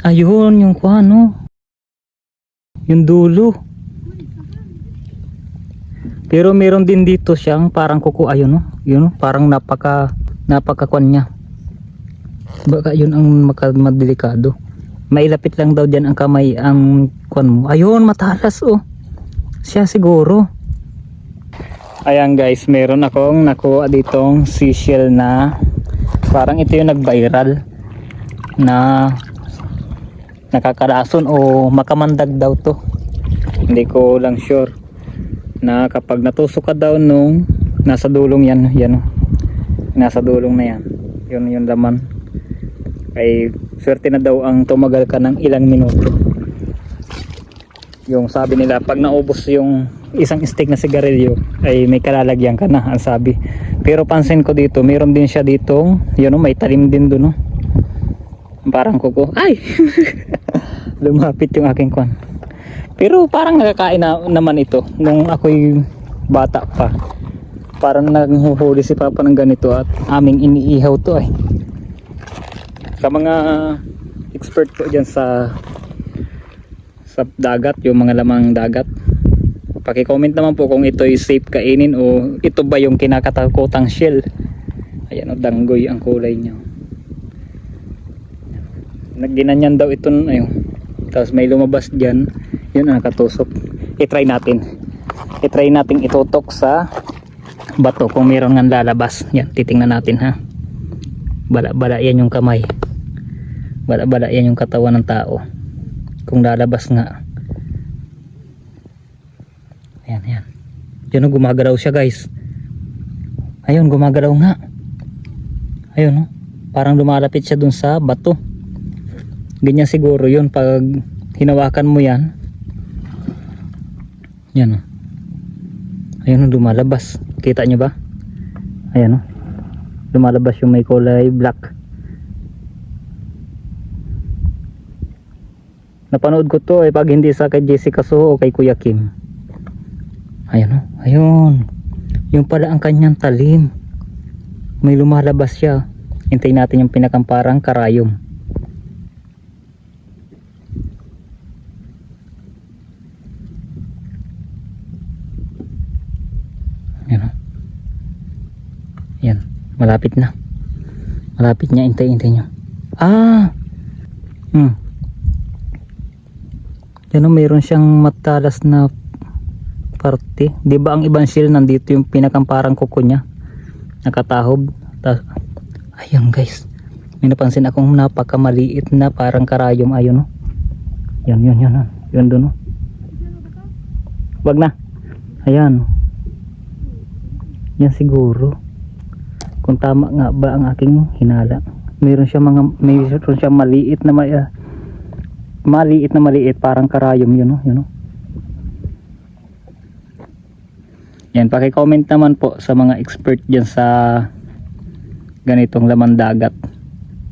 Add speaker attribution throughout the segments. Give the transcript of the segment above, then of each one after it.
Speaker 1: Ayun, yung kuha, no? Yung dulo. Pero meron din dito siyang parang kuko ayun, no? Yun, no? Parang napaka, napaka-kwan niya. Baka yun ang maka, madelikado. Mailapit lang daw dyan ang kamay, ang kwan mo. Ayun, matalas, oh. Siya siguro. Ayan guys, meron akong nakuha ditong seashell na parang ito yung nag-viral na nakakarason o makamandag daw to? Hindi ko lang sure. Na kapag natusok ka daw nung nasa dulong yan yan. Nasa dulong na yan. Yun yung laman. Ay swerte na daw ang tumagal ka ng ilang minuto. Yung sabi nila pag naubos yung isang stick na sigarilyo ay may kalalagyan ka na ang sabi. Pero pansin ko dito meron din siya ditong yun oh, may talim din doon oh. parang kuko. Ay lumapit yung aking kwan. Pero parang nakakain na, naman ito nung ako'y bata pa. Parang nanghuhuli si papa ng ganito at aming iniihaw to ay sa mga expert po dyan sa sa dagat yung mga lamang dagat paki-comment naman po kung ito ay safe kainin o ito ba yung kinakatakutang shell. Ayan o danggoy ang kulay niya. Nagginanyan daw ito ayun tapos may lumabas dyan. Yun ang nakatusok itry natin. Itry natin itutok sa bato. Kung meron nga lalabas. Yan titingnan natin ha. Bala bala yan yung kamay. Bala bala yan yung katawan ng tao. Kung lalabas nga. Ayan ayan. Yun o gumagalaw siya guys. Ayun gumagalaw nga. Ayun o parang lumalapit siya dun sa bato ganyan siguro yun pag hinawakan mo yan. Yan o ayun o lumalabas. Kita nyo ba? Ayan o lumalabas yung may kulay black. Napanood ko to eh pag hindi sa kay Jessica Soho o kay Kuya Kim. Ayun o ayun. Yung pala ang kanyang talim. May lumalabas siya. Hintayin natin yung pinakamparang karayom Yan o. Yan. Malapit na. Malapit niya. Intay, intay nyo. Ah! Hmm. Yan o, mayroon siyang matalas na parte. Di ba ang ibang shell nandito yung pinakamparang kuko niya? Nakatahob. Ta Ayan guys. May napansin akong napakamaliit na parang karayom. Ayun o. Yan, yun, yun. Yun doon o. Wag na. Ayan. Yan siguro. Kung tama nga ba ang aking hinala. Meron siya mga mayroon siya maliit na ah, maliit na maliit parang karayom yun oh, yun oh. Yan, paki-comment naman po sa mga expert diyan sa ganitong laman dagat.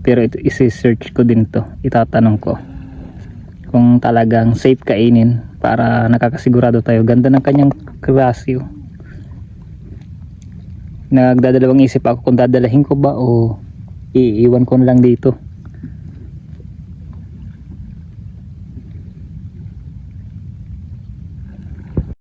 Speaker 1: Pero ito isi-search ko din to. Itatanong ko kung talagang safe kainin para nakakasigurado tayo. Ganda ng kanyang klase oh nagdadalawang isip ako kung dadalahin ko ba o iiwan ko na lang dito